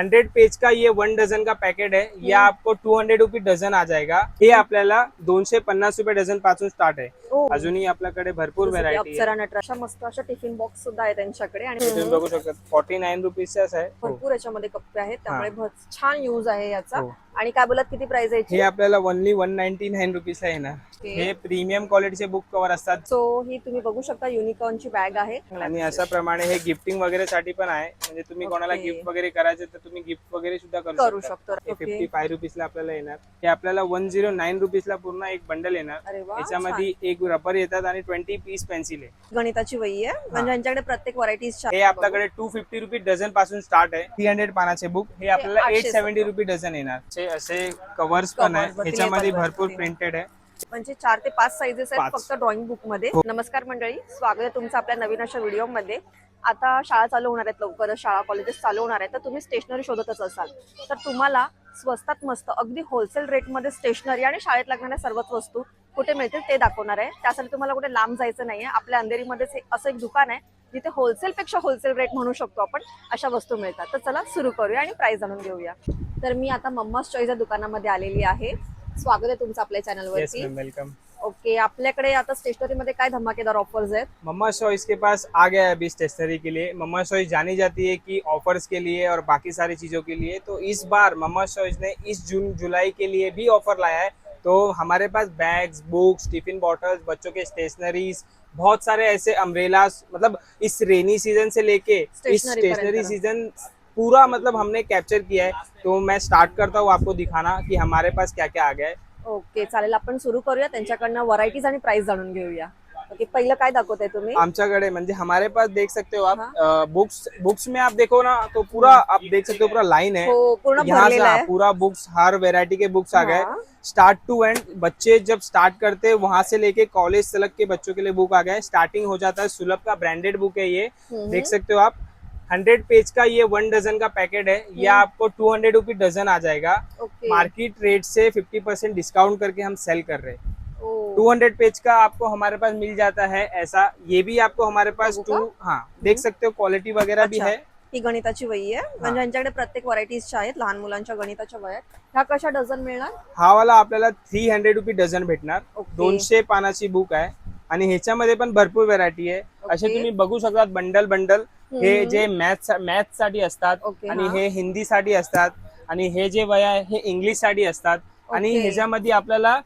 Hundred page का ये one dozen का पॅकेट आहे. या आपको टू हंड्रेड रुपी डझन आ जाएगा. हे आपल्याला दोनशे पन्नास रुपये डझनपासून स्टार्ट आहे. ओ. अजूनही आपल्याकडे भरपूर व्हरायटी अप्सरा अशा मस्त अशा टिफिन बॉक्स सुद्धा आहे त्यांच्याकडे आणि तुम्ही बघू शकता. फॉर्टी नाईन रुपीजचाच आहे. हो. भरपूर याच्यामध्ये कप्पे आहेत. त्यामुळे भर- छान युज आहे याचा. हो. आणि काय बोलत किती प्राइस आहे हे आपल्याला only one ninety nine rupees आहे ना. हे प्रीमियम क्वालिटीचे बुक कव्हर असतात. सो ही तुम्ही बघू शकता युनिकॉर्नची बॅग आहे. आणि अशा प्रमाणे हे गिफ्टिंग वगैरे साठी पण आहे. म्हणजे तुम्ही कोणाला. गिफ्ट वगैरे करायचे तर तुम्ही गिफ्ट वगैरे सुद्धा करू शकतो. फिफ्टी फाय रुपीजला आपल्याला येणार. हे आपल्याला वन झिरो नाईन रुपीजला पूर्ण एक बंडल येणार. याच्यामध्ये एक रबर येतात आणि ट्वेंटी पीस पेन्सिल आहे. गणिताची वही आहे. म्हणजे यांच्याकडे प्रत्येक व्हरायटीज हे आपल्याकडे टू फिफ्टी रुपी डझनपासून स्टार्ट आहे. थ्री हंड्रेड पानाचे बुक हे आपल्याला एट सेव्हन्टी रुपी डझन येणार. असे असे कव्हर्स पण आहे. ह्याच्यामध्ये भरपूर वरती. प्रिंटेड आहे. म्हणजे चार ते पाच साईजेस आहेत पाच. फक्त ड्रॉइंग बुकमध्ये. नमस्कार मंडळी स्वागत आहे तुमचं आपल्या नवीन अशा व्हिडिओमध्ये. आता शाळा चालू होणार आहेत लवकरच शाळा कॉलेजेस चालू होणार आहेत. तर तुम्ही स्टेशनरी शोधतच असाल. तर तुम्हाला स्वस्तात मस्त अगदी होलसेल रेटमध्ये स्टेशनरी आणि शाळेत लागणाऱ्या सर्वच वस्तू कुठे मिळतील ते दाखवणार आहे. त्यासाठी तुम्हाला कुठे लांब जायचं नाहीये. आपल्या अंधेरीमध्येच असं एक दुकान आहे जिथे होलसेल पेक्षा होलसेल रेट म्हणू शकतो आपण अशा वस्तू मिळतात. तर चला सुरू करूया आणि प्राइस जाणून घेऊया. तर मी आता मम्मास चॉईस या दुकानामध्ये आलेली आहे. स्वागत आहे तुमचं आपल्या चॅनलवरती वेलकम ओके आपल्याकडे आता स्टेशनरी मध्ये काय धमाकेदार ऑफर्स आहेत? मम्मा शॉइस के पास आ गया है अभी स्टेशनरी के लिए। मम्मा शॉइस जानी जाती है कि ऑफर्स के लिए और बाकी सारी चीजों के लिए। तो इस बार मम्मा शॉइस ने इस जून जुलाई के लिए भी ऑफर लाया है। तो हमारे पास बैग्स बुक्स टिफिन बॉटल्स बच्चों के स्टेशनरीज बहुत सारे ऐसे अम्ब्रेलास मतलब इस रेनी सीजन से लेके इस स्टेशनरी. सीजन पूरा मतलब हमने कैप्चर किया है। तो मैं स्टार्ट करता हूँ आपको दिखाना कि हमारे पास क्या क्या आ गया है। ओके चालेल आपण सुरू करूया. त्यांच्याकडनं व्हरायटीज आणि प्राइस जाणून घेऊया. ओके पहिलं काय दाखवताय तुम्ही? आमच्याकडे म्हणजे हमारे पास देख सकते हो आप बुक्स बुक्स में आप देखो ना तो पूरा आप देख सकते हो पूरा लाइन है। हो पूर्ण यहाँ से भरलेला हाँ, आहे पूरा बुक्स हर वेरायटी के बुक्स आ गए। हाँ। स्टार्ट टू एंड बच्चे जब स्टार्ट करते हैं वहाँ से लेके कॉलेज तक के बच्चों के लिए बुक आ गए स्टार्टिंग हो जाता है सुलभ का ब्रांडेड बुक है ये। हम्म। देख सकते हो आप हंड्रेड पेज का ये वन डजन का पैकेट है। ये हम्म। आपको टू हंड्रेड रुपी डजन आ जाएगा। मार्केट रेट से फिफ्टी परसेंट डिस्काउंट करके हम सेल कर रहे हैं। टू हंड्रेड पेज का आपको हमारे पास मिल जाता है ऐसा ये भी आपको हमारे पास टू हाँ देख सकते हो क्वालिटी वगैरह भी. है ही गणिताची वही आहे म्हणजे यांच्याकडे प्रत्येक व्हरायटीजच्या आहेत लहान मुलांच्या गणिताच्या वया. ह्या कशा डझन मिळणार हा वाला आपल्याला थ्री हंड्रेड रुपी डझन भेटणार. दोनशे पानाची बुक आहे आणि ह्याच्यामध्ये पण भरपूर व्हरायटी आहे असे. तुम्ही बघू शकतात बंडल बंडल हे. जे मॅथ मॅथसाठी असतात आणि हा. हिंदी साठी असतात आणि हे जे वया आहे हे इंग्लिशसाठी असतात आणि. ह्याच्यामध्ये आपल्याला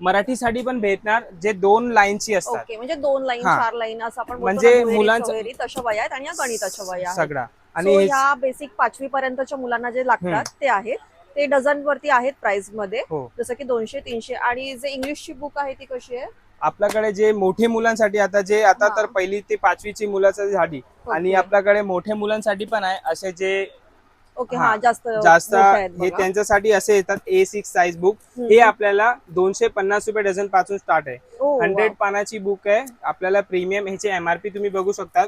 मराठीसाठी पण भेटणार जे दोन लाईनची असतात. ओके म्हणजे दोन लाईन हा. चार लाईन असं आपण म्हणजे ना, दुहेरी, मुलांचं- चौहेरी, तशा वया आहेत आणि या गणिताच्या वया आहेत. सगळा. आणि हे- ह्या बेसिक पाचवी पर्यंतच्या मुलांना जे लागतात ते आहेत. ते डझन वरती आहेत प्राइसमध्ये. हो. जसं की दोनशे तीनशे. आणि जे इंग्लिशची बुक आहे ती कशी आहे? आपल्याकडे जे मोठे मुलांसाठी आता जे आता हा. तर पहिली ते पाचवीची मुलांसाठी झाली आणि ओके. आपल्याकडे मोठे मुलांसाठी पण आहे असे जे ओके हा, जास्त हे. त्यांच्यासाठी असे येतात ए सिक्स साईज बुक. हे आपल्याला दोनशे पन्नास रुपये डझनपासून स्टार्ट आहे हंड्रेड. पानाची बुक आहे आपल्याला प्रीमियम ह्याचे एमआरपी तुम्ही बघू शकता.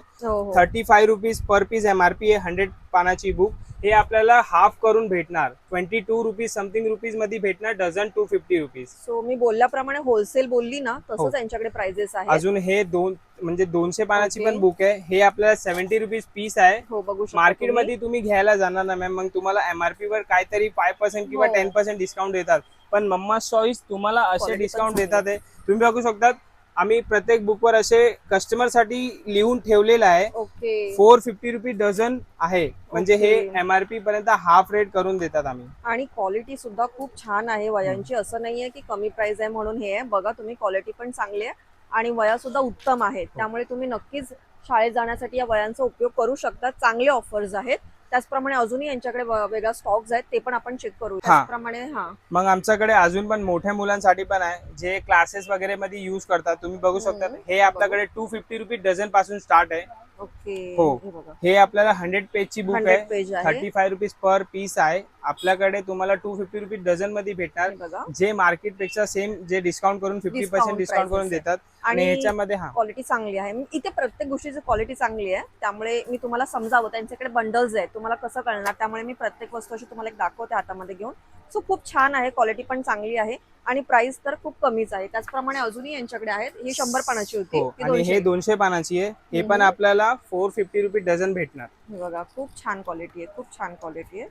Thirty five rupees per piece MRP आहे हंड्रेड पानाची बुक हे आपल्याला हाफ करून भेटणार ट्वेंटी टू रुपीज समथिंग रुपीजमध्ये भेटणार dozen two fifty rupees so मी बोलल्याप्रमाणे होलसेल बोलली ना हो. तसंच यांच्याकडे प्राइजेस आहेत अजून हे दोन म्हणजे दोनशे पानाची. पण बुक आहे हे आपल्याला सेव्हन्टी रुपीज पीस आहे हो बघू शकता मार्केट तुम्ही. मध्ये तुम्ही घ्यायला जाणार ना मॅम मग तुम्हाला एमआरपी वर काहीतरी फाय पर्सेंट किंवा हो. टेन पर्सेंट डिस्काउंट देतात पण मम्मा चॉईस तुम्हाला असे Quality पण डिस्काउंट चांगली देतात आहे तुम्ही बघू शकतात आम्ही प्रत्येक बुकवर असे कस्टमरसाठी लिहून ठेवलेलं आहे. फोर फिफ्टी रुपी डझन आहे. म्हणजे हे. एमआरपी पर्यंत हाफ रेट करून देतात आम्ही. आणि क्वालिटी सुद्धा खूप छान आहे वयांची. असं नाहीये की कमी प्राइस आहे म्हणून हे आहे. बघा तुम्ही क्वालिटी पण चांगली आहे आणि वया सुद्धा उत्तम आहेत हो. त्यामुळे तुम्ही नक्कीच शाळेत जाण्यासाठी या वयांचा उपयोग करू शकता. चांगले ऑफर्स आहेत. त्याचप्रमाणे अजूनही यांच्याकडे व- वेगळ्या स्टॉक्स आहेत ते पण आपण चेक करू. त्याचप्रमाणे हा. मग आमच्याकडे अजून पण मोठ्या मुलांसाठी पण आहे जे क्लासेस वगैरे मध्ये युज करतात तुम्ही बघू शकता. हे आपल्याकडे टू फिफ्टी रुपी डझनपासून स्टार्ट आहे. ओके. हो. हे हे आपल्याला हंड्रेड पेजची बुक हंड्रेड आहे. Page thirty five rupees per piece आहे. आपल्याकडे तुम्हाला टू फिफ्टी रुपीज डझनमध्ये भेटणार. जे मार्केटपेक्षा सेम जे डिस्काउंट करून फिफ्टी पर्सेंट डिस्काउंट करून देतात. आणि ह्याच्यामध्ये हा. क्वालिटी चांगली आहे. इथे प्रत्येक गोष्टीची क्वालिटी चांगली आहे. त्यामुळे मी तुम्हाला समजावं. त्यांच्याकडे बंडल्स आहेत. तुम्हाला कसं कळणार? त्यामुळे मी प्रत्येक वस्तू अशी तुम्हाला एक दाखवते हातामध्ये घेऊन. सो खूप छान आहे. क्वालिटी पण चांगली आहे. आणि प्राइस तर खूप कमीच आहे. त्याचप्रमाणे अजूनही यांच्याकडे आहेत. ही शंभर पानाची होती. हो. आणि हे 200. दोनशे पानाची आहे. हे पण. आपल्याला फोर फिफ्टी रुपी डझन भेटणार. बघा खूप छान क्वालिटी आहे. खूप छान क्वालिटी आहे.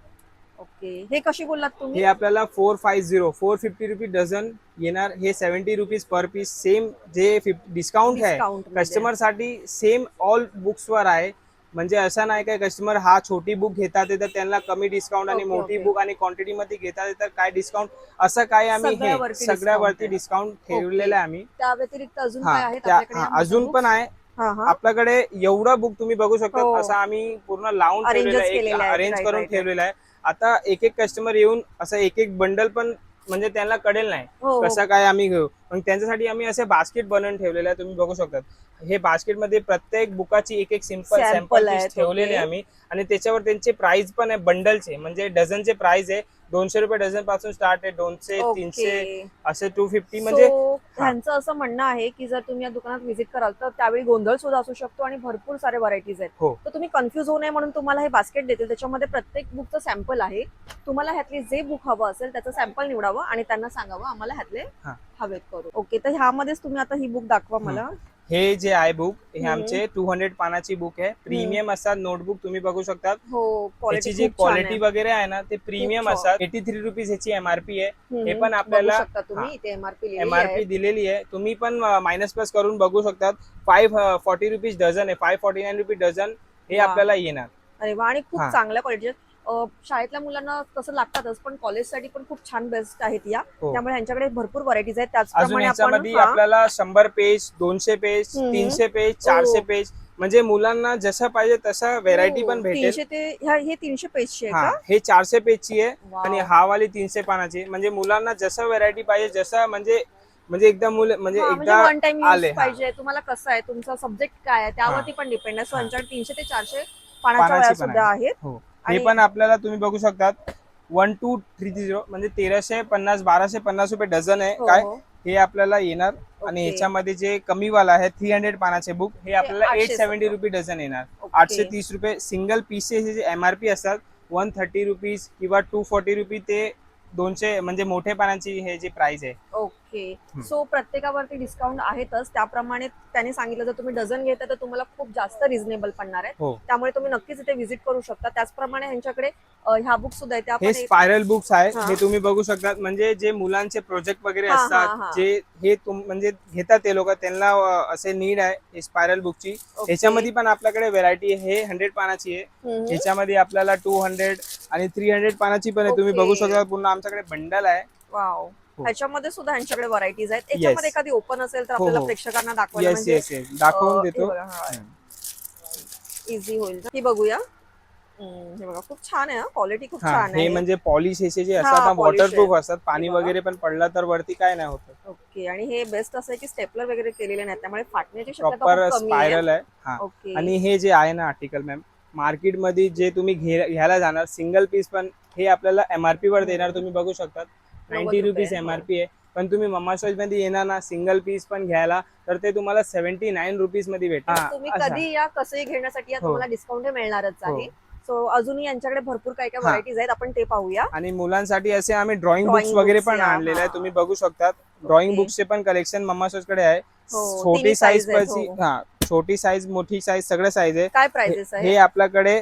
ओके. हे कशी बोललात हे तुम्ही आपल्याला four five zero four fifty rupees dozen येणार. हे seventy rupees per piece. Same जे डिस्काउंट आहे. कस्टमरसाठी सेम ऑल बुक्स वर आहे. म्हणजे असं नाही काय कस्टमर हा छोटी बुक घेतात तर त्यांना कमी डिस्काउंट आणि मोठी. बुक आणि क्वांटिटी मध्ये घेतात तर काय डिस्काउंट असं काय आम्ही हे सगळ्यावरती डिस्काउंट ठेवलेलं आहे आम्ही. त्या व्यतिरिक्त अजून हा काय आहेत आपल्याकडे? हा, अजून? पण आहे. हा हा. आपल्याकडे एवढं बुक तुम्ही बघू शकता हो. असं आम्ही पूर्ण लावून ठेवलेलं आहे. अरेंज करून ठेवलेलं आहे. आता एक एक कस्टमर येऊन असं एक एक बंडल पण म्हणजे त्यांना कळेल नाही. हो हो. कसं काय आम्ही घेऊ? मग त्यांच्यासाठी आम्ही असे बास्केट बनवून ठेवलेले आहे तुम्ही बघू शकता हे बास्केटमध्ये प्रत्येक बुकाची एक एक सिंपल Sample सॅम्पल आहेत, पीस ठेवलेले okay. आम्ही. आणि त्याच्यावर त्यांचे प्राइस पण आहे बंडलचे म्हणजे डझनचे प्राइस आहे दोनशे रुपये डझनपासून स्टार्ट आहे दोनशे Okay. तीनशे असे टू फिफ्टी म्हणजे So, ह्यांचं असं म्हणणं आहे की जर तुम्ही या दुकानात व्हिजिट कराल तर त्यावेळी गोंधळ सुद्धा असू शकतो आणि भरपूर सारे व्हरायटीज आहेत हो. तर तुम्ही कन्फ्युज होऊ नये म्हणून तुम्हाला हे बास्केट देतील त्याच्यामध्ये प्रत्येक बुकचं सॅम्पल आहे तुम्हाला ह्यातले जे बुक हवं असेल त्याचं सॅम्पल निवडावं आणि त्यांना सांगावं आम्हाला ह्यातले हा. हवेत करू ओके तर ह्यामध्येच तुम्ही आता ही बुक दाखवा मला हे जे आहे बुक हे. आमचे टू हंड्रेड पानाची बुक आहे. प्रीमियम असतात नोटबुक तुम्ही बघू शकता हो त्याची क्वालिटी जी क्वालिटी वगैरे आहे ना ते प्रीमियम. असतात. एटी थ्री रुपीज ह्याची एमआरपी आहे. हे पण आपल्याला- एमआरपी दिलेली आहे. तुम्ही पण मायनस प्लस करून बघू शकतात. फाईव्ह फॉर्टी रुपीज डझन आहे. Five forty nine rupees dozen हे. आपल्याला येणार. आणि खूप हा. चांगल्या क्वालिटीचे शाळेतल्या मुलांना तसं लागतातच पण कॉलेजसाठी पण खूप छान बेस्ट आहेत या हो. त्यामुळे यांच्याकडे भरपूर व्हरायटीज आहेत त्याचप्रमाणे आपण हा, आपल्याला शंभर पेज दोनशे पेज. तीनशे पेज चारशे हो. पेज म्हणजे मुलांना जसं पाहिजे तसं व्हेरायटी हो, पण भेटेल तीनशे ते हे तीनशे पेजची आहे हा हे चारशे पेजची आहे. आणि हा वाली तीनशे पानाची म्हणजे मुलांना जसं व्हेरायटी पाहिजे जसं म्हणजे म्हणजे एकदा मुलं म्हणजे हा, म्हणजे एकदा आले, हा. पाहिजे तुम्हाला कसं आहे तुमचा सब्जेक्ट काय आहे त्यावरती पण डिपेंड आहे सो हा. यांच्याकडे तीनशे ते चारशे पानाच्या सुद्धा आहे. आहेत हो पण आपल्याला तुम्ही बघू शकतात वन टू थ्री झिरो म्हणजे तेराशे पन्नास बाराशे पन्नास रुपये डझन आहे हो, काय हो. हे आपल्याला येणार आणि. ह्याच्यामध्ये जे कमी वाला आहे थ्री हंड्रेड पानाचे बुक हे आपल्याला एट 800 सेव्हन्टी. रुपये डझन येणार. आठशे तीस रुपये सिंगल पीसचे जे एमआरपी असतात वन थर्टी रुपीज किंवा टू फोर्टी रुपी ते दोनशे म्हणजे मोठे पानाची हे जे प्राइस आहे ओके. सो प्रत्येकावरती डिस्काउंट आहेतच त्याप्रमाणे त्यांनी सांगितलं जर तुम्ही डझन घेता तर तुम्हाला खूप जास्त रिझनेबल पडणार आहे हो त्यामुळे तुम्ही नक्कीच इथे व्हिजिट करू शकता त्याचप्रमाणे यांच्याकडे अ, ह्या बुक सुद्धा आहेत त्या हे स्पायरल बुक्स आहे हा. हे तुम्ही बघू शकता म्हणजे जे मुलांचे प्रोजेक्ट वगैरे हा, हा, असतात हा. जे हे तुम म्हणजे घेतात ते लोक त्यांना अं, असे नीड आहे स्पायरल बुकची ओके. ह्याच्यामध्ये पण आपल्याकडे व्हेरायटी हे हंड्रेड पानाची आहे हम्म. ह्याच्यामध्ये आपल्याला टू हंड्रेड आणि थ्री हंड्रेड पानाची पण आहे तुम्ही ओके. बघू शकता पूर्ण आमच्याकडे बंडल आहे वाव हो. ह्याच्यामध्ये सुद्धा यांच्याकडे व्हरायटीज आहेत. याच्यामध्ये एखादी ओपन असेल तर हो, आपल्याला हो. प्रेक्षकांना दाखवायला येस म्हणजे येस येस दाखवून देतो. इझी होईल ही बघूया. हम्म, हे बघा खूप छान आहे क्वालिटी खूप हा छान हे आहे. म्हणजे पॉलिश हे जे हा, असतात ना polish वॉटरप्रूफ. असतात पाणी हे बघा. वगैरे पण पडलं तर वरती काय नाही होत. ओके आणि हे बेस्ट असं आहे की स्टेपलर वगैरे केलेले नाही त्यामुळे फाटण्याची शक्यता प्रॉपर खूप कमी आहे. स्पायरल आहे. हा. ओके आणि हे जे आहे ना आर्टिकल मॅम मार्केटमध्ये जे तुम्ही घे- घ्यायला जाणार सिंगल पीस पण हे आपल्याला एमआरपी वर देणार तुम्ही बघू शकतात. नाईन्टी रुपीज हो. एमआरपी आहे पण तुम्ही मम्मा चॉईसमध्ये येणार ना सिंगल पीस पण घ्यायला तर ते तुम्हाला सेव्हन्टी नाईन रुपीजमध्ये भेटणार तुम्ही हा. कधी या कसंही घेण्यासाठी या हो. तुम्हाला डिस्काउंट मिळणारच आहे हो. सो अजूनही यांच्याकडे भरपूर काय काय हा. व्हरायटीज आहेत आपण ते पाहूया आणि मुलांसाठी असे आम्ही ड्रॉइंग बुक्स वगैरे पण आणलेले आहे हा. तुम्ही बघू शकतात ड्रॉइंग. बुक्सचे पण कलेक्शन मम्मा चॉईसकडे आहे हो, छोटी साईज हो. हा छोटी साईज मोठी साईज सगळं साईज आहे काय प्राइजेस हे आपल्याकडे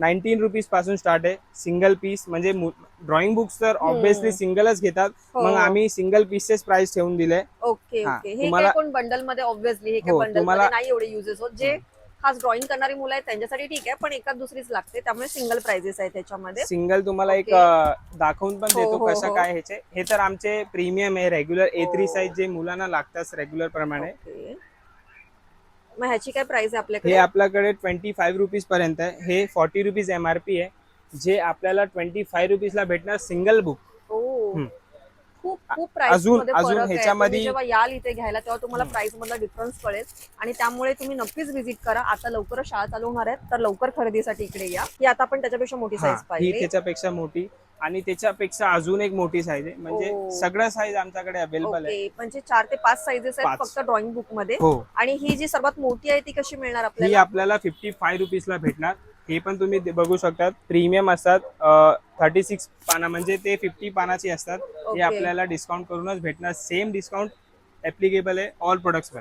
नाईन्टीन रुपीजपासून स्टार्ट आहे. सिंगल पीस म्हणजे ड्रॉइंग बुक्स तर. ऑब्विसली सिंगलच घेतात. हो. मग आम्ही सिंगल पीसचेच प्राइस ठेवून दिले. ओके तुम्हाला- बंडलमध्ये ऑब्व्हियसली हे हो, तुम्हाला- नाही एवढे युजेस होत जे खास ड्रॉइंग करणारी मुलं आहेत त्यांच्यासाठी ठीक आहे पण एकाच दुसरीच लागते. त्यामुळे सिंगल प्राइजेस आहे त्याच्यामध्ये सिंगल तुम्हाला एक दाखवून पण हो, देतो कसं. काय ह्याचे. हे तर आमचे प्रीमियम आहे रेग्युलर ए थ्री. साईज जे मुलांना लागतात रेग्युलर प्रमाणे. मग ह्याची काय प्राइस आहे हे आपल्याकडे आपल्याकडे ट्वेंटी फाईव्ह रुपीज पर्यंत आहे. हे फॉर्टी रुपीज एमआरपी आहे. जे आपल्याला ट्वेंटी फाईव्ह रुपीजला भेटणार सिंगल बुक ओ. हम्म. खूप खूप प्राइस अजून- मध्ये अजून ह्याच्यामध्ये- जेव्हा याल इथे घ्यायला तेव्हा तुम्हाला प्राइस मधला डिफरन्स कळेल. आणि त्यामुळे तुम्ही नक्कीच व्हिजिट करा. आता लवकरच शाळा चालू होणार आहेत तर लवकर खरेदीसाठी इकडे या. ही आता आपण त्याच्यापेक्षा मोठी साईज ही पाहिजे त्याच्यापेक्षा मोठी. आणि त्याच्यापेक्षा अजून एक मोठी साईज आहे. म्हणजे ओ. सगळं साईज आमच्याकडे अवेलेबल आहे. ओके म्हणजे चार ते पाच साईजेस आहेत पाच. फक्त ड्रॉइंग बुकमध्ये. हो. आणि ही जी सर्वात मोठी आहे ती कशी मिळणार ही आपल्याला आपल्याला फिफ्टी फाय रुपीजला भेटणार. हे पण तुम्ही दे- बघू शकतात. प्रीमियम असतात. थर्टी सिक्स पाना म्हणजे ते फिफ्टी पानाची असतात. हे ओके. आपल्याला डिस्काउंट करूनच भेटणार. सेम डिस्काउंट ऍप्लिकेबल आहे ऑल प्रोडक्ट्सवर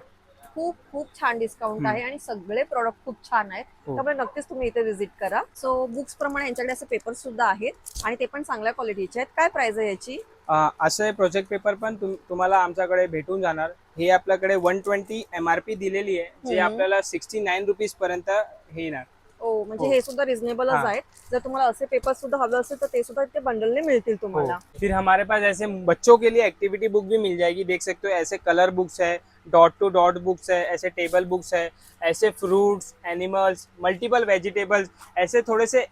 खूप खूप छान डिस्काउंट. आहे आणि सगळे प्रॉडक्ट खूप छान आहेत हो. त्यामुळे नक्कीच तुम्ही इथे व्हिजिट करा सो बुक्स प्रमाणे यांच्याकडे असे पेपर सुद्धा आहेत आणि ते पण चांगल्या क्वालिटीचे आहेत काय प्राइस आहे याची असे प्रोजेक्ट पेपर पण तुम- तुम्हाला आमच्याकडे भेटून जाणार हे आपल्याकडे one twenty M R P दिलेली आहे जे. आपल्याला सिक्स्टी नाईन रुपीज पर्यंत हे येणार ओ म्हणजे हो. हे सुद्धा रिझनेबलच हा. आहे जर तुम्हाला असे पेपर सुद्धा हवे असेल तर ते सुद्धा ते बंडलने मिळतील हो तुम्हाला फिर हमारे पास ऐसे बच्चों के लिए एक्टिविटी बुक भी मिल जाएगी देख सकते हो ऐसे कलर बुक्स है डॉट टू डॉट बुक्स है, ऐसे टेबल बुक्स है, ऐसे फ्रूट्स, एनिमल्स, मल्टीपल वेजिटेबल्स, ऐसे थोड़े से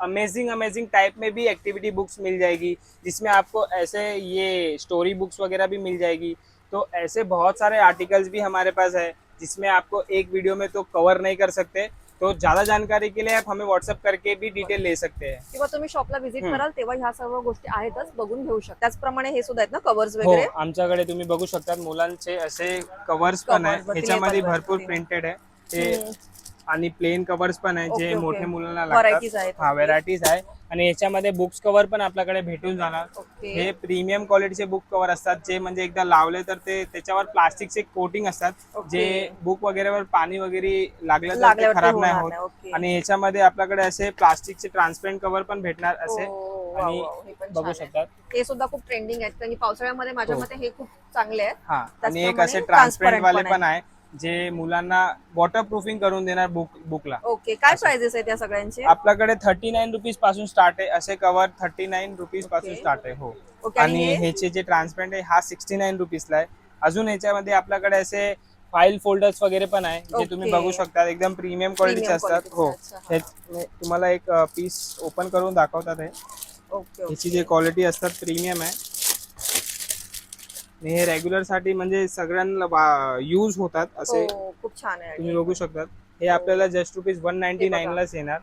अमेजिंग अमेजिंग टाइप में भी एक्टिविटी बुक्स मिल जाएगी, जिसमें आपको ऐसे ये स्टोरी बुक्स वगैरह भी मिल जाएगी। तो ऐसे बहुत सारे आर्टिकल्स भी हमारे पास है, जिसमें आपको एक वीडियो में तो कवर नहीं कर सकते। तो ज़्यादा जानकारी के लिए आप हमें व्हाट्सअप करके भी डिटेल ले सकते हैं किंवा तुम्ही शॉपला व्हिजिट. कराल तेव्हा ह्या सर्व गोष्टी आहेतच बघून घेऊ शकता त्याचप्रमाणे हे सुद्धा आहेत ना कव्हर्स हो वगैरे आमच्याकडे तुम्ही बघू शकता मुलांचे असे कव्हर्स पण आहे Covers बघ, ह्याच्यामध्ये पण भरपूर. प्रिंटेड आहे ते. आणि प्लेन कव्हर्स पण आहे जे. मोठ्या मुलांना लागतात हा. व्हेरायटीज आहे आणि याच्यामध्ये बुक्स कव्हर पण आपल्याकडे भेटून जाणार हे प्रीमियम क्वालिटीचे बुक कव्हर असतात जे म्हणजे एकदा लावले तर ते त्याच्यावर प्लास्टिकचे कोटिंग असतात. जे बुक वगैरेवर पाणी वगैरे लागलं तर ते खराब नाही होत. आणि याच्यामध्ये आपल्याकडे असे प्लास्टिकचे ट्रान्सपरंट कव्हर पण भेटणार असे आणि वा, हे पण बघू. शकतात हे सुद्धा खूप ट्रेंडिंग आहेत पावसाळ्यामध्ये माझ्या हो. मते हे खूप चांगले आहेत हा आणि एक असे ट्रान्सपरंट वाले पण आहे जे मुलांना वॉटर प्रूफिंग करून देणार बुक बुकला ओके काय प्राइजेस आहेत या सगळ्यांचे? आपल्याकडे थर्टी नाईन रुपीजपासून स्टार्ट आहे. असे कव्हर थर्टी नाईन रुपीजपासून. स्टार्ट आहे हो. ओके आणि हे? ह्याचे जे ट्रान्सपरंट आहे हा सिक्स्टी नाईन रुपीजला आहे. अजून याच्यामध्ये आपल्याकडे असे फाईल फोल्डर्स वगैरे पण आहे जे तुम्ही ओके. बघू शकता. एकदम प्रीमियम क्वालिटीचे Premium असतात. quality हो. चे, अच्छा, हा. तुम्हाला एक पीस ओपन करून दाखवतात हे. ओके ह्याची जे क्वालिटी असतात प्रीमियम आहे. आणि हे रेग्युलरसाठी म्हणजे सगळ्यांना यूज होतात असे. हो खूप छान आहे तुम्ही बघू शकतात. हे आपल्याला जस्ट रुपीज वन नाईन्टी हे बघा. नाईन लाच येणार.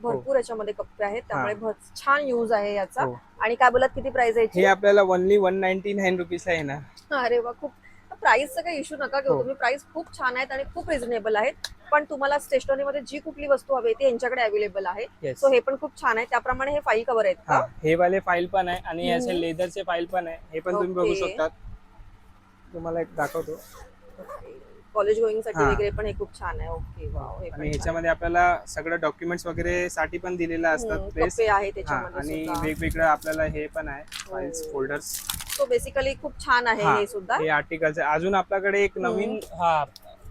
भरपूर याच्यामध्ये कप्पे आहेत त्यामुळे हा. भर- छान युज आहे याचा. हो. आणि काय बोलत किती प्राइस आहे हे आपल्याला ओनली वन नाईन्टी नाईन रुपीजला येणार. अरे वा खूप प्राइसचा काही इश्यू नका घेऊ. हो. तुम्ही प्राइस खूप छान आहेत आणि खूप रिझनेबल आहेत. पण तुम्हाला स्टेशनरी मध्ये जी कुठली वस्तू हवी आहे ती यांच्याकडे अवेलेबल आहे. सो हे पण खूप छान आहे. त्याप्रमाणे हे फाईल कव्हर आहेत हा का? हे. वाले फाईल पण आहे आणि हम्म. असे लेदरचे फाईल पण आहे. हे पण तुम्ही बघू ओके. शकतात. तुम्हाला एक दाखवतो. कॉलेज गोईंगसाठी हा. वगैरे पण हे खूप छान आहे. ओके वाव हे पण आणि छान. ह्याच्यामध्ये आपल्याला सगळं डॉक्युमेंट्स वगैरे साठी पण दिलेलं असतात. प्लेस कप्पे आहे हा त्याच्यामध्ये आणि सुद्धा. वेगवेगळं आपल्याला हे पण आहे. फाईल्स हो. फोल्डर्स सो बेसिकली खूप छान आहे हा, सुद्धा. हे आर्टिकल्स आहे. अजून आपल्याकडे एक नवीन हा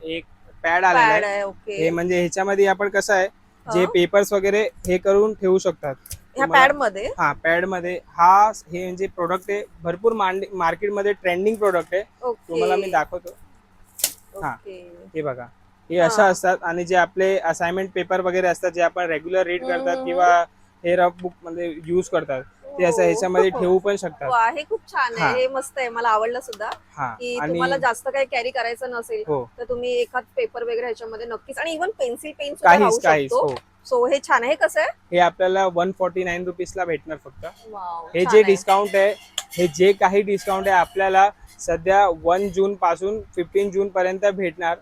एक पॅड आलेला पॅड आहे. आहे हे ओके म्हणजे ह्याच्यामध्ये आपण कसं आहे जे हा. पेपर्स वगैरे हे करून ठेवू शकतात. ह्या पॅडमध्ये? हा पॅडमध्ये. हा हे म्हणजे प्रोडक्ट आहे भरपूर मार्केटमध्ये ट्रेंडिंग प्रोडक्ट आहे. तुम्हाला मी दाखवतो. हा. हे बघा. हे. असं असतात आणि जे आपले असाइनमेंट पेपर वगैरे असतात जे आपण रेग्युलर रीड करतात. किंवा हे रफ बुकमध्ये युज करतात ते असं. ह्याच्यामध्ये ठेवू पण शकतात. हे खूप छान. आहे. हे. मस्त आहे. मला आवडलं सुद्धा की तुम्हाला जास्त काही कॅरी करायचं नसेल हो. तर तुम्ही एखाद पेपर वगैरे ह्याच्यामध्ये नक्कीच आणि इव्हन पेन्सिल पेन सुद्धा काहीच राहू काहीच शकतो. हो. सो हे छान आहे कसं आहे हे आपल्याला वन फोर्टी नाईन रुपीजला भेटणार फक्त वाव, हे छान जे आहे. डिस्काउंट आहे हे जे काही डिस्काउंट आहे आपल्याला सध्या वन जून पासून फिफ्टीन जून पर्यंत भेटणार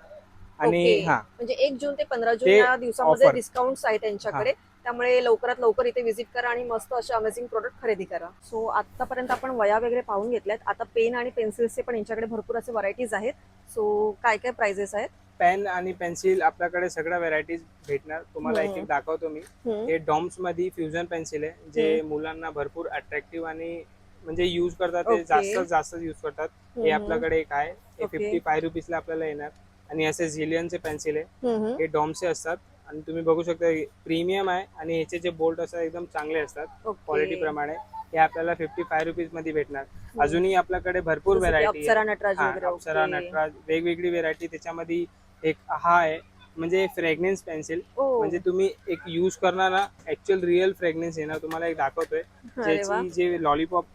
आणि ओके. हा म्हणजे एक जून ते पंधरा जून ते या दिवसामध्ये offer. डिस्काउंट आहे त्यांच्याकडे त्यामुळे लवकरात लवकर इथे व्हिजिट करा आणि मस्त असे अमेझिंग प्रोडक्ट खरेदी करा सो आतापर्यंत आपण वया वगैरे पाहून घेतल्यात आता पेन आणि पेन्सिल्सचे पण यांच्याकडे भरपूर असे व्हरायटीज आहेत सो काय काय प्राइजेस आहेत पेन आणि पेन्सिल आपल्याकडे सगळ्या व्हरायटीज भेटणार तुम्हाला एक हम्म. एक दाखवतो मी. हे डॉम्समध्ये फ्युजन पेन्सिल आहे जे मुलांना भरपूर अट्रॅक्टिव्ह आणि म्हणजे युज करतात ते. जास्त जास्त युज करतात हे. आपल्याकडे एक आहे हे. फिफ्टी फाय रुपीजला आपल्याला येणार आणि असे झिलियनचे पेन्सिल आहे. हे डॉम्सचे असतात आणि तुम्ही बघू शकता प्रीमियम आहे आणि ह्याचे जे बोल्ट असतात एकदम चांगले असतात. क्वालिटी प्रमाणे. हे आपल्याला फिफ्टी फाय रुपीजमध्ये भेटणार. अजूनही आपल्याकडे भरपूर जसं की व्हरायटी अप्सरा नटराज वगैरे अप्सरा ओके. नटराज वेगवेगळी व्हेरायटी त्याच्यामध्ये एक हा आहे म्हणजे फ्रेग्नेन्स पेन्सिल ओ, म्हणजे तुम्ही एक यूज करणार ना ऍक्च्युअल रिअल फ्रेग्नेन्स येणार तुम्हाला एक दाखवतोय. अरे वा. ज्याची जे लॉलीपॉप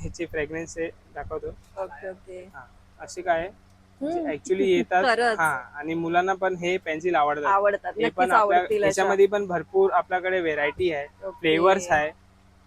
ह्याची फ्रेग्नेन्स आहे दाखवतो. ओके ओके असे काय हम्म. ऍक्च्युली येतात खरंच. हा आणि मुलांना पण हे पेन्सिल आवडतात आवडतात हे नक्कीच पण आपल्या आवडतील अशा. ह्याच्यामध्ये पण भरपूर आपल्याकडे व्हेरायटी आहे ओके. फ्लेवर्स आहे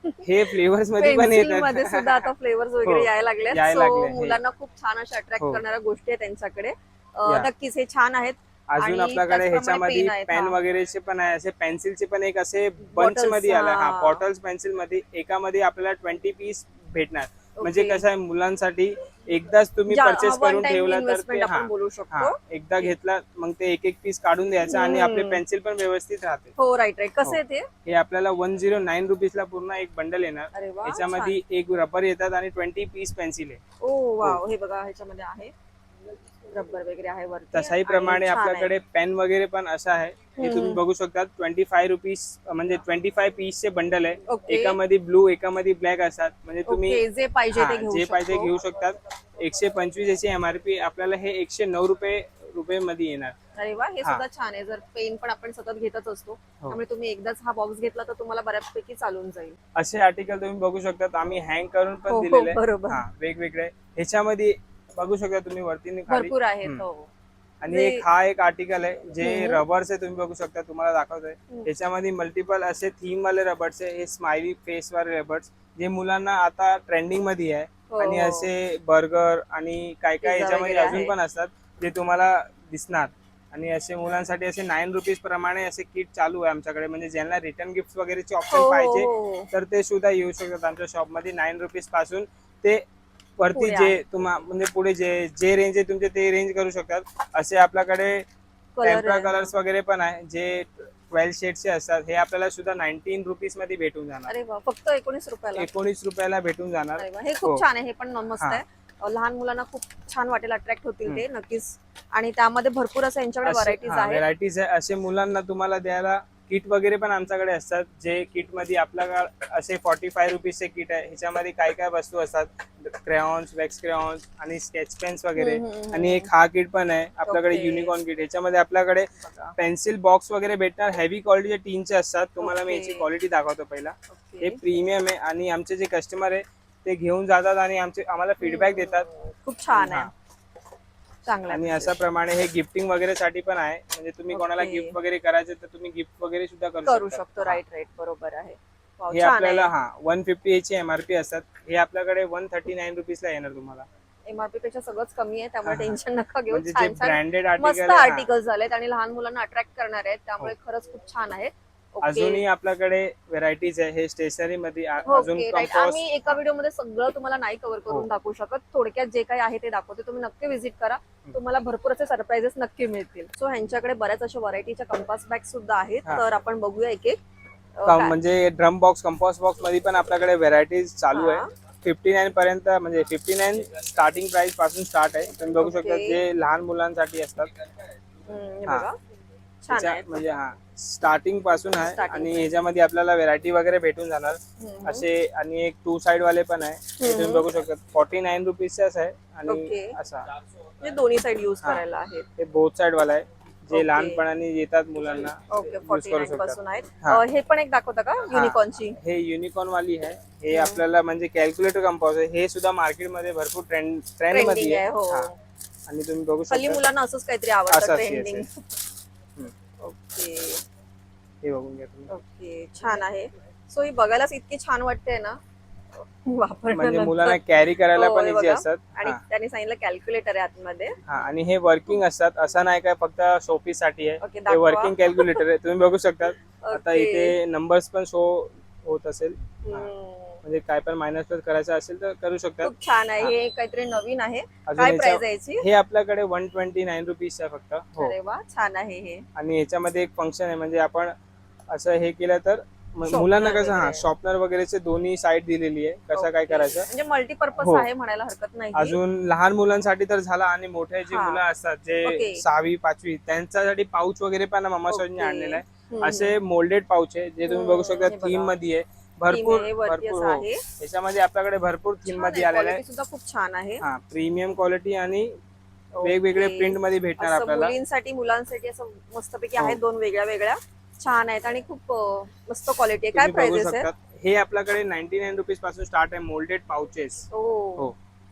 हे फ्लेवर्समध्ये पण पेन्सिलमध्ये येतात सुद्धा आता फ्लेवर्स वगैरे हो, यायला लागले यायला सो लागले. मुलांना खूप छान अशा अट्रॅक्ट हो. करणाऱ्या गोष्टी आहेत त्यांच्याकडे अं, या. नक्कीच हे छान आहेत अजून आणि आपल्याकडे त्याचप्रमाणे ह्याच्यामध्ये आहेत, पेन हा. वगैरेचे पण आहे असे पेन्सिलचे पण एक असे बंच Bottles, मध्ये आला हा हा. बॉटल्स पेन्सिलमध्ये एकामध्ये आपल्याला ट्वेंटी पीस भेटणार म्हणजे. कसं आहे मुलांसाठी एकदाच तुम्ही परचेस हा, करून ठेवला तर ते हा हा एकदा घेतला मग ते एक एक पीस काढून द्यायचं आणि आपले. पेन्सिल पण व्यवस्थित राहते. हो राईट राईट कसं हो. आहे ते? हे आपल्याला वन झिरो नाईन रुपीजला पूर्ण एक बंडल येणार याच्यामध्ये एक रबर येतात आणि ट्वेंटी पीस पेन्सिल आहे. ओ वाव हे बघा ह्याच्यामध्ये आहे. रबर वगैरे आहे वरती तशाही प्रमाणे. आपल्याकडे पेन वगैरे पण असं आहे हे तुम्ही. बघू शकता ट्वेंटी फाय रुपीज म्हणजे ट्वेंटी फाय पीसचे बंडल आहे ओके एकामध्ये ब्लू एकामध्ये ब्लॅक असतात म्हणजे तुम्ही ओके जे पाहिजे हा, घेऊ जे पाहिजे शकतो. घेऊ शकतात एकशे पंचवीस याची एमआरपी आपल्याला हे एकशे नऊ रुपये रुपये मध्ये येणार अरे वा हे हा. सुद्धा छान आहे जर पेन पण आपण सतत घेतच असतो हो. त्यामुळे तुम्ही एकदाच हा बॉक्स घेतला तर तुम्हाला बऱ्यापैकी चालून जाईल असे आर्टिकल तुम्ही बघू शकतात आम्ही हँग करून हो, पण हो, दिलेले आहे. बरोबर. हा वेगवेगळे ह्याच्यामध्ये बघू शकता तुम्ही वरती आणि खाली भरपूर आहेत हम्म. हो आणि एक हा एक आर्टिकल आहे जे. रबर्स आहे तुम्ही बघू शकता तुम्हाला दाखवतोय. त्याच्यामध्ये मल्टिपल असे थीम वाले रबर्स आहे हे स्माइली फेस वाले रबर्स जे मुलांना आता ट्रेंडिंगमध्ये आहे हो. आणि असे बर्गर आणि काय काय Pizza याच्यामध्ये वगैरे अजून आहे. पण असतात जे तुम्हाला दिसणार आणि असे मुलांसाठी असे नाईन रुपीज प्रमाणे असे किट चालू आहे आमच्याकडे म्हणजे ज्यांना रिटर्न गिफ्ट वगैरेचे ऑप्शन हो, पाहिजे हो. तर ते सुद्धा येऊ शकतात आमच्या शॉपमध्ये नाईन रुपीजपासून ते वरती जे आहे. तुम्हा म्हणजे पुढे जे जे रेंज आहे तुमचे ते रेंज करू शकतात असे आपल्याकडे टेम्परा आहे. कलर्स वगैरे पण आहे जे ट्वेल्व शेडचे असतात हे आपल्याला सुद्धा नाईन्टीन रुपीजमध्ये भेटून जाणार अरे फक्त एकोणीस रुपयाला एकोणीस रुपयाला भेटून जाणार हे हो. खूप छान आहे हे पण मस्त हा. आहे लहान मुलांना खूप छान वाटेल अट्रॅक्ट होतील. ते नक्कीच आणि त्यामध्ये भरपूर असं यांच्याकडे व्हरायटीज आहेत व्हेरायटीज आहे असे मुलांना तुम्हाला द्यायला किट वगैरे पण आमच्याकडे असतात जे किटमध्ये आपल्या असे फॉर्टी फाय रुपीजचे किट आहे ह्याच्यामध्ये काय काय वस्तू असतात क्रेऑन्स वॅक्स क्रेऑन्स आणि स्केच पेन्स वगैरे. आणि एक हा किट पण आहे आपल्याकडे. युनिकॉर्न किट ह्याच्यामध्ये आपल्याकडे. पेन्सिल बॉक्स वगैरे भेटणार हेवी क्वालिटीचे टीनचे असतात तुम्हाला मी. याची क्वालिटी दाखवतो पहिला. हे प्रीमियम आहे आणि आमचे जे कस्टमर आहे ते घेऊन जातात आणि आमचे आम्हाला फीडबॅक देतात खूप छान. आहे चांगला आणि. अशा प्रमाणे हे गिफ्टिंग वगैरे साठी पण आहे म्हणजे तुम्ही कोणाला Okay. गिफ्ट वगैरे करायचे तर तुम्ही गिफ्ट वगैरे सुद्धा करू शकता. राईट राईट बरोबर आहे Wow, हे छान आपल्याला आहे हा वन फिफ्टी याची एमआरपी असतात हे आपल्याकडे वन थर्टी नाईन रुपीजला येणार तुम्हाला एमआरपी पेक्षा सगळंच कमी आहे त्यामुळे हा, हा. टेन्शन नका घेऊ म्हणजे जे छान छान ब्रँडेड मस्त आर्टिकल आर्टिकल्स झालेत आणि लहान मुलांना अट्रॅक्ट करणार आहेत त्यामुळे खरंच खूप छान आहे ओके. अजूनही आपल्याकडे व्हेरायटीज आहे हे स्टेशनरी मध्ये आ- अजून ओके राईट कंपोस्ट आम्ही एका व्हिडिओमध्ये सगळं तुम्हाला नाही कव्हर करून हो. दाखवू शकत. थोडक्यात जे काही आहे ते दाखवते. तुम्ही नक्की व्हिजिट करा. तुम्हाला भरपूर असे सरप्राईजेस नक्की मिळतील. सो ह्यांच्याकडे बऱ्याच अशा व्हरायटीच्या कंपास बॅग सुद्धा आहेत. हा. तर आपण बघूया एक एक. म्हणजे ड्रम बॉक्स कंपोस्ट बॉक्समध्ये पण आपल्याकडे व्हेरायटीज चालू हा. आहे. फिफ्टी नाईन पर्यंत म्हणजे फिफ्टी नाईन स्टार्टिंग प्राइसपासून स्टार्ट आहे. तुम्ही बघू शकता Okay. जे लहान मुलांसाठी असतात. हम्म, हे हा. बघा. छान आहे म्हणजे हा स्टार्टिंगपासून आहे Starting आणि ह्याच्यामध्ये आपल्याला व्हेरायटी वगैरे भेटून जाणार हम्म. असे आणि एक टू साइड वाले पण आहे हे तुम्ही. बघू शकता फॉर्टी नाईन रुपीजचाच आहे आणि Okay. असा म्हणजे दोन्ही साईड युज हा. करायला आहेत हे बोथ साइड वाला आहे जे. लहानपणाने येतात मुलांना ओके use फॉर्टी करू नाईन शकतात. पासून आहेत हा. अं, हे पण एक दाखवता का युनिकॉर्नची हे युनिकॉर्न वाली आहे हे आपल्याला म्हणजे कॅल्क्युलेटर कंपाऊस आहे हे सुद्धा मार्केटमध्ये भरपूर ट्रेंड ट्रेंडमध्ये आहे आहे हो हा. आणि तुम्ही बघू हल्ली शकता मुलांना असंच काहीतरी असं आवडतं ट्रेंडिंग. ओके. हे बघून घ्या तुम्ही. ओके छान आहे. सो ही बघायलाच इतकी छान वाटते ना? म्हणजे. मुलांना कॅरी करायला हो, पण हे इझी बघा. असतात. आणि हा. त्यांनी सांगितलं कॅल्क्युलेटर आहे आतमध्ये. हा आणि हे वर्किंग असतात. असं नाही काय फक्त शोपीससाठी आहे. ओके हे वर्किंग कॅल्क्युलेटर आहे. तुम्ही बघू शकता आता. इथे नंबर्स पण शो होत असेल. हा. म्हणजे काय पण मायनस प्लस करायचं असेल तर करू शकतात खूप छान आहे हे काहीतरी नवीन आहे अजून काय याच्या- प्राइस आहे याची हे आपल्याकडे वन ट्वेंटी नाईन रुपीज आहे फक्त हो अरे वा छान आहे हे आणि याच्यामध्ये एक फंक्शन आहे म्हणजे आपण असं हे केलं तर म- मुलांना कसं हा वगैरे. शॉर्पनर वगैरेचे दोन्ही साईड दिलेली आहे कसं काय. करायचं म्हणजे मल्टीपर्पज हो. आहे म्हणायला हरकत नाही अजून लहान मुलांसाठी तर झाला आणि मोठे जे हा. मुलं असतात जे. सहावी पाचवी त्यांच्यासाठी पाऊच वगैरे पण. सोजने आणलेलं आहे हम्म. असे मोल्डेड पाऊच आहे जे तुम्ही बघू हम्म, शकता हे बघा. थीममध्ये आहे भरपूर आहे, भरपूर हो. आहे. याच्यामध्ये आपल्याकडे भरपूर थीममध्ये आहे, आलेला आहे सुद्धा खूप छान आहे हा प्रीमियम क्वालिटी आणि. वेगवेगळे प्रिंटमध्ये भेटणार आपल्याला मुलींसाठी मुलांसाठी असं मस्तपैकी हो. आहेत दोन वेगळ्या वेगळ्या छान आहेत आणि खूप मस्त क्वालिटी आहे काय आहे शकता हे आपल्याकडे नाईन्टी नाईन रुपीजपासून स्टार्ट आहे मोल्डेड पाउचेस हो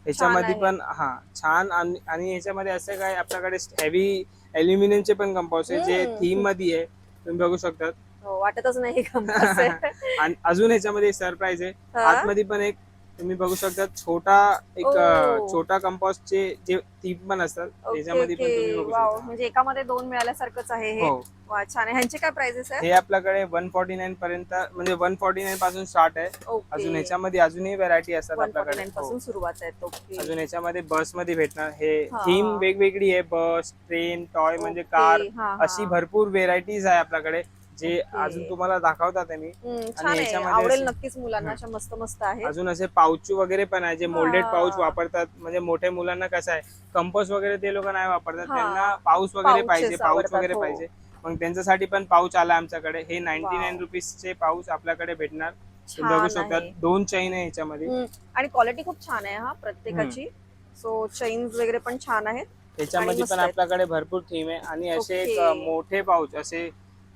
ह्याच्यामध्ये आहे. पण हा छान आणि ह्याच्यामध्ये असं काय आपल्याकडे हेवी अल्युमिनियमचे पण कंपाऊस आहे जे. थीममध्ये आहे तुम्ही बघू शकता हो, वाटतच नाही हे आणि अजून ह्याच्यामध्ये सरप्राईज आहे? आतमध्ये पण एक तुम्ही बघू शकता छोटा एक छोटा कंपोस्टचे जे टीप पण असतात त्याच्यामध्ये पण तुम्ही ओके बघू वाव. शकता. म्हणजे एकामध्ये दोन मिळाल्यासारखंच आहे हे. हो. वा छान आहे. ह्यांचे काय प्राइजेस आहे हे आपल्याकडे वन फॉर्टी नाईन पर्यंत म्हणजे वन फॉर्टी नाईन पासून स्टार्ट आहे. अजून ह्याच्यामध्ये अजूनही व्हरायटी असतात आपल्याकडे. हो. पासून सुरुवात आहे अजून याच्यामध्ये बसमध्ये भेटणार. हे थीम. वेगवेगळी आहे. बस ट्रेन टॉय म्हणजे कार. अशी भरपूर व्हेरायटीज आहे आपल्याकडे. जे. अजून तुम्हाला दाखवतात छान आहे. याच्यामध्ये आवडेल नक्कीच मुलांना अशा मस्त मस्त आहे अजून असे पाऊच वगैरे पण आहे जे मोल्डेड. पाऊच वापरतात. म्हणजे मोठ्या मुलांना कसं आहे कंपोस्ट वगैरे ते लोक नाही वापरतात. त्यांना पाऊस वगैरे पाहिजे पाऊच वगैरे हो. पाहिजे. मग त्यांच्यासाठी पण पाऊच आला आमच्याकडे. हे नाईन्टी नाईन वाव. रुपीजचे पाऊच आपल्याकडे भेटणार. बघू शकता आहे. दोन चैन आहे याच्यामध्ये. आणि क्वालिटी खूप छान आहे हा प्रत्येकाची. सो चेन्स वगैरे पण छान आहेत. त्याच्यामध्ये पण. आपल्याकडे भरपूर थीम आहे. आणि असे एक मोठे पाऊच असे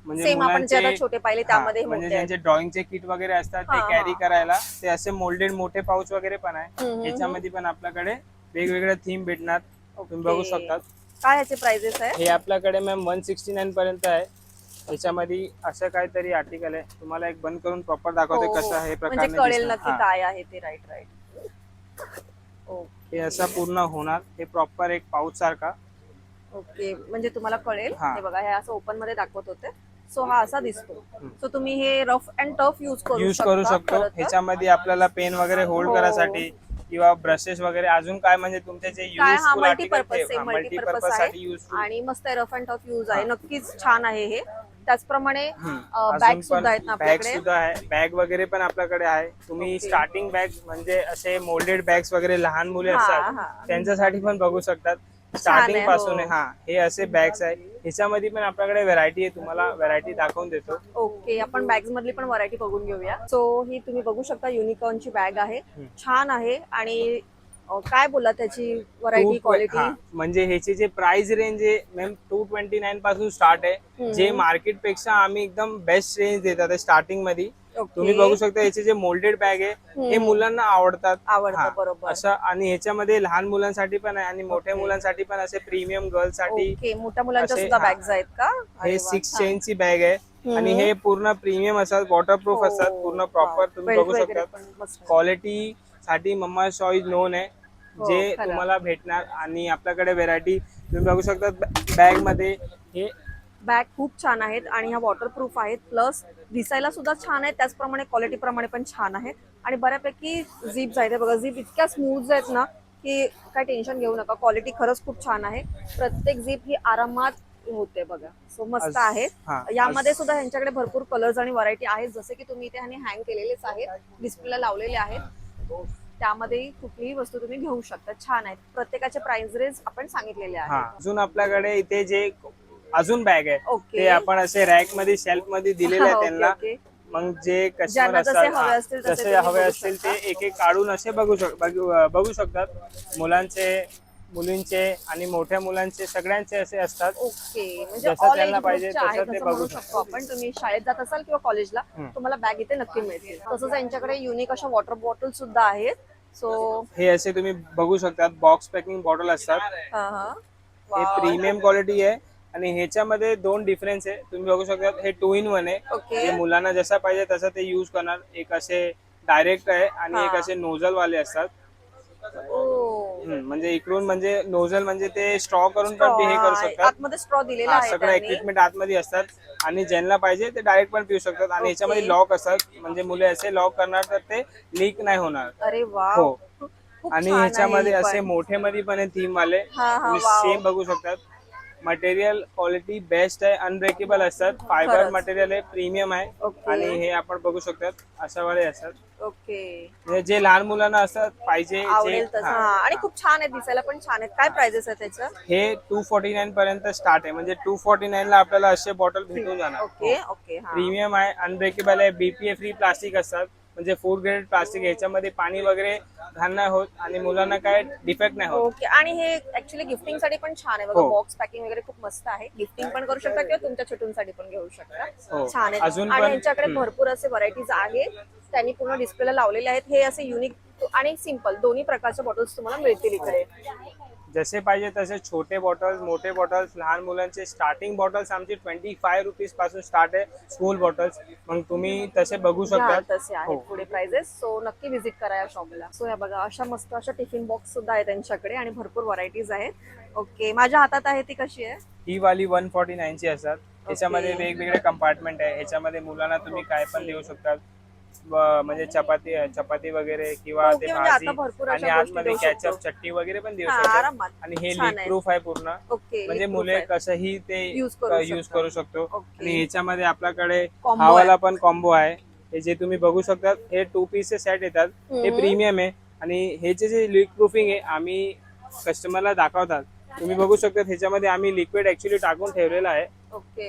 म्हणजे सेम आपण जे आता मुलांचे छोटे पाहिले हा, त्यामध्ये म्हणजे मोठे आहेत. ज्यांचे ड्रॉइंगचे किट वगैरे असतात ते हा, कॅरी. करायला ते असे मोल्डेड मोठे पाऊच वगैरे पण आहे हम्म, याच्यामध्ये पण आपल्याकडे वेगवेगळ्या थीम भेटणार तुम्ही ओके. बघू शकतात काय ह्याचे प्राइजेस आहे हे आपल्याकडे मॅम वन सिक्स्टी नाईन पर्यंत आहे याच्यामध्ये असं काहीतरी आर्टिकल आहे तुम्हाला एक बंद करून प्रॉपर दाखवते हो, कसं हो. हे म्हणजे प्रकारे कळेल दिसणार. नक्की हा. काय आहे ते राईट राईट हे असं पूर्ण होणार हे प्रॉपर एक पाऊच सारखा ओके म्हणजे तुम्हाला कळेल हा. हे बघा हे असं ओपनमध्ये दाखवत होते सो हा असा दिसतो. सो तुम्ही हे रफ अँड टफ युज करू युज करू शकता. ह्याच्यामध्ये आपल्याला पेन वगैरे होल्ड हो. करायसाठी किंवा ब्रशेस वगैरे अजून काय म्हणजे तुमचे जे हा मल्टीपर्पज मल्टीपर्पजसाठी आणि मस्त रफ अँड टफ युज आहे. नक्कीच छान आहे हे त्याचप्रमाणे बॅग सुद्धा आहेत ना बॅग सुद्धा आहे बॅग वगैरे पण आपल्याकडे आहे तुम्ही. स्टार्टिंग बॅग म्हणजे असे मोल्डेड बॅग्स वगैरे लहान मुले असतात. त्यांच्यासाठी पण बघू शकतात स्टार्टिंगपासून हो. हा हे असे बॅग्स आहे. ह्याच्यामध्ये पण आपल्याकडे व्हरायटी आहे. तुम्हाला व्हरायटी दाखवून देतो. ओके आपण बॅग्स मधली पण व्हरायटी बघून घेऊया. सो ही तुम्ही बघू शकता युनिकॉर्नची बॅग आहे. छान आहे. आणि काय बोला त्याची व्हरायटी क्वालिटी म्हणजे ह्याची जे प्राइस रेंज आहे मॅम टू ट्वेंटी नाईन पासून स्टार्ट आहे. जे मार्केटपेक्षा आम्ही एकदम बेस्ट रेंज देतात स्टार्टिंगमध्ये तुम्ही बघू शकता याचे जे मोल्डेड बॅग आहे हे. मुलांना आवडतात आवडतं, हा, बरोबर. असं आणि ह्याच्यामध्ये लहान मुलांसाठी पण आहे आणि मोठ्या. मुलांसाठी पण असे प्रीमियम गर्लसाठी मोठ्या मुलांच्या सुद्धा हा. बॅग्स आहेत का हे सिक्स छान. चेनची बॅग आहे आणि. हे पूर्ण प्रीमियम असतात वॉटरप्रूफ हो, असतात पूर्ण प्रॉपर. तुम्ही बघू शकता. क्वालिटी साठी मम्मा चॉईस नोन आहे हो, जे. तुम्हाला भेटणार आणि आपल्याकडे व्हेरायटी तुम्ही बघू शकता बॅगमध्ये हे बॅग खूप छान आहेत आणि ह्या वॉटरप्रूफ आहेत. प्लस दिसायला सुद्धा छान आहेत. त्याचप्रमाणे क्वालिटी प्रमाणे पण छान आहेत आणि बऱ्यापैकी आहेत. हे बघा झिप इतक्या स्मूथ आहेत ना की काय टेन्शन घेऊ नका. क्वालिटी खरंच खूप छान आहे. प्रत्येक झिप ही आरामात होते बघा. सो मस्त अज- आहेत हा, यामध्ये सुद्धा यांच्याकडे भरपूर कलर्स आणि व्हरायटी आहेत. जसे की तुम्ही इथे ह्याने हँग केलेलेच आहेत. डिस्प्लेला लावलेले आहेत. त्यामध्ये कुठलीही वस्तू तुम्ही घेऊ शकता. छान आहेत. प्रत्येकाचे प्राइस रेंज आपण सांगितलेले आहेत. अजून आपल्याकडे इथे जे अजून बॅग आहे. ते आपण असे रॅकमध्ये शेल्फमध्ये दिलेले आहे त्यांना. मग जे कस्टमर असतात जसे हवे असतील. ते एक एक काढून असे बघू शक बघू शकतात. मुलांचे मुलींचे आणि मोठ्या मुलांचे सगळ्यांचे असे असतात. ओके म्हणजे त्यांना पाहिजे तसं ते बघू. शकतो आपण. तुम्ही शाळेत जात असाल किंवा कॉलेजला. तुम्हाला बॅग इथे नक्की मिळतील. तसंच यांच्याकडे युनिक अशा वॉटर बॉटल सुद्धा आहेत. सो हे असे तुम्ही बघू शकतात. बॉक्स पॅकिंग बॉटल असतात. हे प्रीमियम क्वालिटी आहे. आणि ह्याच्यामध्ये दोन डिफरन्स आहे. तुम्ही बघू शकता हे टू इन वन आहे. ओके जे मुलांना जसा पाहिजे तसं ते युज करणार. एक असे डायरेक्ट आहे आणि एक हा. असे नोझल वाले असतात. ओ. हम्म, म्हणजे इकडून म्हणजे नोझल म्हणजे ते स्ट्रॉ करून पण ते हे करू शकतात. आतमध्ये स्ट्रॉ दिलेला हा, आहे सगळं त्यांनी. इक्विपमेंट आतमध्ये असतात. आणि ज्यांना पाहिजे ते डायरेक्ट पण पिऊ शकतात. आणि. याच्यामध्ये लॉक असतात. म्हणजे मुले असे लॉक करणार तर ते लीक नाही होणार. अरे वा. हो. खूप आणि छान आहे ह्याच्यामध्ये हे असे. मोठे मध्ये पण आहे थीम वाले. हा, हा, तुम्ही वाव. सेम बघू शकतात. मटेरियल क्वालिटी बेस्ट आहे अनब्रेकेबल असतात. फायबर. मटेरियल आहे प्रीमियम आहे. ओके. आणि हे आपण बघू शकतात. अशा वाले असतात. ओके म्हणजे जे लहान मुलांना असतात पाहिजे जे आवडेल तसं. हा. हा आणि खूप छान आहेत दिसायला पण छान आहेत. काय प्राइजेस आहे त्याचं? हे टू फोर्टी नाईन पर्यंत स्टार्ट आहे. म्हणजे टू फोर्टी नाईन ला आपल्याला असे बॉटल भेटून जाणार. ओके ओके हा. प्रीमियम आहे अनब्रेकेबल आहे बीपीए फ्री प्लास्टिक असतात. म्हणजे फूड ग्रेड प्लास्टिक ह्याच्यामध्ये पाणी वगैरे घाण नाही होत आणि मुलांना काय डिफेक्ट नाही होत. ओके आणि हे ऍक्च्युली गिफ्टिंगसाठी पण छान आहे बघा हो. बॉक्स पॅकिंग वगैरे खूप मस्त आहे. गिफ्टिंग पण करू शकता किंवा तुमच्या छोटूंसाठी पण घेऊ शकता. हो. छान आहे. अजून आणि पण- यांच्याकडे हम्म. भरपूर असे व्हरायटीज आहेत. त्यांनी पूर्ण डिस्प्लेला लावलेले आहेत. हे असे युनिक आणि सिंपल दोन्ही प्रकारच्या बॉटल्स तुम्हाला मिळतील इकडे. जसे पाहिजे तसे छोटे बॉटल्स मोठे बॉटल्स लहान मुलांचे स्टार्टिंग बॉटल्स आमची ट्वेंटी फाय रुपीजपासून स्टार्ट आहे स्कूल बॉटल्स मग तुम्ही तसे बघू शकता. तसे आहेत हो. पुढे प्राइजेस सो नक्की विजिट करा या शॉपला सो या बघा अशा मस्त अशा टिफिन बॉक्स सुद्धा आहे त्यांच्याकडे आणि भरपूर व्हरायटीज आहेत. ओके माझ्या हातात आहे ती कशी आहे? ही वाली वन फॉर्टी नाईनची असतात. ह्याच्यामध्ये Okay. वेगवेगळे कंपार्टमेंट आहे. ह्याच्यामध्ये मुलांना तुम्ही काय पण देऊ शकतात. व- म्हणजे चपाती चपाती वगैरे किंवा Okay, ते म्हणजे भाजी आणि आतमध्ये कॅचअप शकतो. चटणी वगैरे पण देऊ हा, आरामात आणि हे लीक. प्रूफ आहे पूर्ण म्हणजे मुले. कसंही ते यूज. करू शकतो. आणि ह्याच्यामध्ये आपल्याकडे Combo हा वाला आहे. पण कॉम्बो आहे हे जे तुम्ही बघू शकता हे टू पीसचे सेट येतात हे. प्रीमियम आहे आणि ह्याचे जे लीक प्रूफिंग आहे आम्ही कस्टमरला दाखवतात तुम्ही बघू शकता ह्याच्यामध्ये आम्ही लिक्विड ऍक्च्युली टाकून ठेवलेलं आहे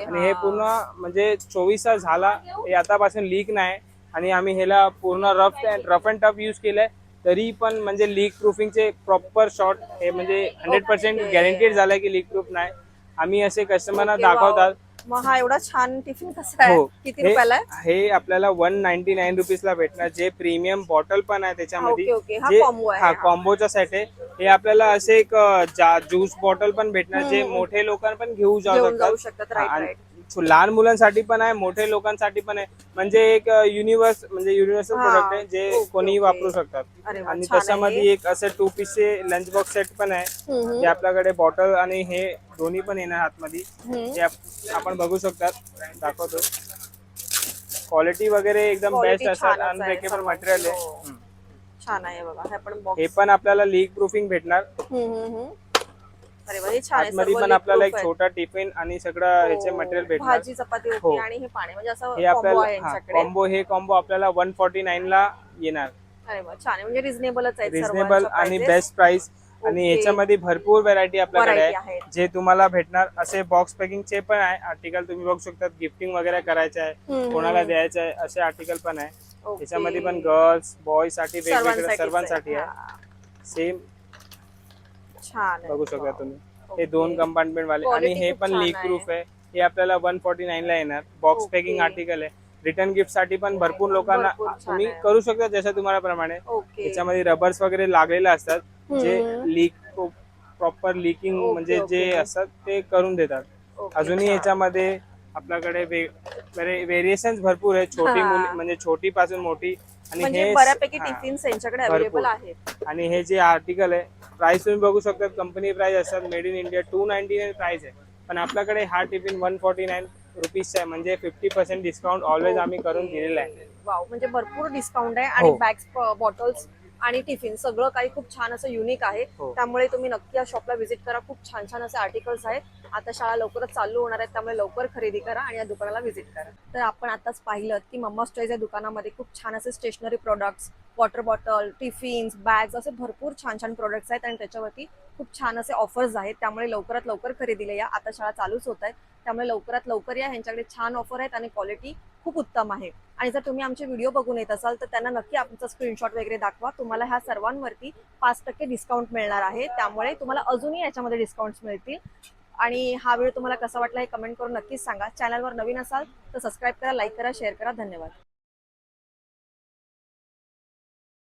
आणि हे हा. पूर्ण म्हणजे चोवीस तास झाला हे आतापासून लीक नाही आणि आम्ही ह्याला पूर्ण rough rough and tough use केलंय. तरी पण म्हणजे लीक प्रूफिंगचे प्रॉपर शॉट हे म्हणजे हंड्रेड पर्सेंट. गॅरंटीड झालंय की लीक प्रूफ नाही. आम्ही असे कस्टमरना. दाखवतात. मग हा एवढा छान टिफिन कसा आहे? हो. किती रुपयाला आहे? हे आपल्याला वन नाईन्टी नाईन रुपीज ला भेटणार. जे प्रीमियम बॉटल पण आहे त्याच्यामध्ये. ओके. हा जे आहे, हा हा. कॉम्बोचा सेट आहे. हे आपल्याला असे एक ज्यूस बॉटल पण भेटणार. जे. मोठे लोक पण घेऊ जाऊ घेऊन जाऊ शकतात. शकतात. राईट आणि राईट लहान मुलांसाठी पण आहे मोठे लोकांसाठी पण आहे. म्हणजे एक युनिव्हर्स म्हणजे युनिव्हर्सल हा, प्रोडक्ट आहे जे कोणीही. वापरू शकतात. अरे वा, आणि छान आहे. त्याच्यामध्ये एक असं टू पीसचे लंच बॉक्स सेट पण आहे. हम्म, जे आपल्याकडे बॉटल आणि हे दोन्ही पण येणार आतमध्ये. हम्म. हे आप- आपण बघू शकतात. दाखवतो. क्वालिटी वगैरे एकदम Quality बेस्ट असतात. छानच आहे, अनब्रेकेबल. मटेरियल आहे. हो. हम्म. छान आहे बघा. हे पण बॉक्स हे पण आपल्याला लीक प्रूफिंग भेटणार. अरे वा हे छान आहे आतमध्ये पण आपल्याला एक. छोटा टिफिन आणि सगळं ह्याचे हो. मटेरियल भेटणार भाजी चपाती हो. आणि हे पाणी म्हणजे असं हे आहे आपल्याला यांच्याकडे कॉम्बो हे कॉम्बो आपल्याला वन फॉर्टी नाईन ला येणार अरे वा छान आहे म्हणजे रिझनेबलच आहे रिझनेबल आणि बेस्ट प्राइस आणि. याच्यामध्ये भरपूर व्हरायटी आपल्याकडे Variety आहे आहेत. जे तुम्हाला भेटणार असे बॉक्स पॅकिंगचे पण आहे आर्टिकल तुम्ही बघू शकता गिफ्टिंग वगैरे करायचं आहे हम्म. कोणाला द्यायचं आहे असे आर्टिकल पण आहे. त्याच्यामध्ये पण गर्ल्स बॉयजसाठी वेगवेगळे सर्वांसाठीच सर्वांसाठी. आहे सेम छान. बघू शकता. तुम्ही. हे दोन कंपार्टमेंट वाले आणि हे पण लीक. प्रूफ आहे हे आपल्याला वन फोर्टी नाईन ला येणार बॉक्स. पॅकिंग आर्टिकल आहे रिटर्न गिफ्टसाठी पण भरपूर लोकांना तुम्ही. करू शकता जसं तुम्हाला प्रमाणे त्याच्यामध्ये रबर्स वगैरे लागलेले असतात जे. लीक प्रॉपर लिकिंग म्हणजे. जे असतात ते करून देतात अजूनही. याच्यामध्ये आपल्याकडे व्हेरिएशन भरपूर आहे छोटी. मुली म्हणजे छोटी पासून मोठी म्हणजे हे बऱ्यापैकी हा. टिफिन्स यांच्याकडे भरपूर. अवेलेबल आहेत आणि हे जे आर्टिकल आहे प्राइस तुम्ही बघू शकता कंपनी प्राइस असतात made in India two ninety nine price आहे पण आपल्याकडे हा टिफिन वन फोर्टी नाईन रुपीजचा आहे म्हणजे फिफ्टी पर्सेंट डिस्काउंट ऑलवेज आम्ही करून दिलेला आहे वाव म्हणजे भरपूर डिस्काउंट आहे आणि हो. बॅग्स बॉटल्स आणि टिफिन सगळं काही खूप छान असं युनिक आहे हो. त्यामुळे तुम्ही नक्की या शॉपला व्हिजिट करा खूप छान छान असे आर्टिकल्स आहेत आता शाळा लवकरच चालू होणार आहेत त्यामुळे लवकर खरेदी करा आणि या दुकानाला व्हिजिट करा. तर आपण आताच पाहिलं की मम्मा चॉईस या दुकानामध्ये खूप छान असे stationery products water bottle tiffins bags असे भरपूर छान छान प्रोडक्ट्स आहेत आणि त्याच्यावरती खूप छान असे ऑफर्स आहेत. त्यामुळे लवकरात लवकर खरेदीला या. आता शाळा चालूच होत आहेत. त्यामुळे लवकरात लवकर या. ह्यांच्याकडे छान ऑफर आहेत आणि क्वालिटी खूप उत्तम आहे. आणि जर तुम्ही आमचे व्हिडिओ बघून येत असाल तर त्यांना नक्की आमचा स्क्रीनशॉट वगैरे दाखवा. तुम्हाला ह्या सर्वांवरती पाच टक्के डिस्काउंट मिळणार आहे. त्यामुळे तुम्हाला अजूनही याच्यामध्ये डिस्काउंट्स मिळतील. आणि हा व्हिडिओ तुम्हाला कसा वाटला हे कमेंट करून नक्कीच सांगा. चॅनलवर नवीन असाल तर सबस्क्राईब करा लाईक करा शेअर करा. धन्यवाद.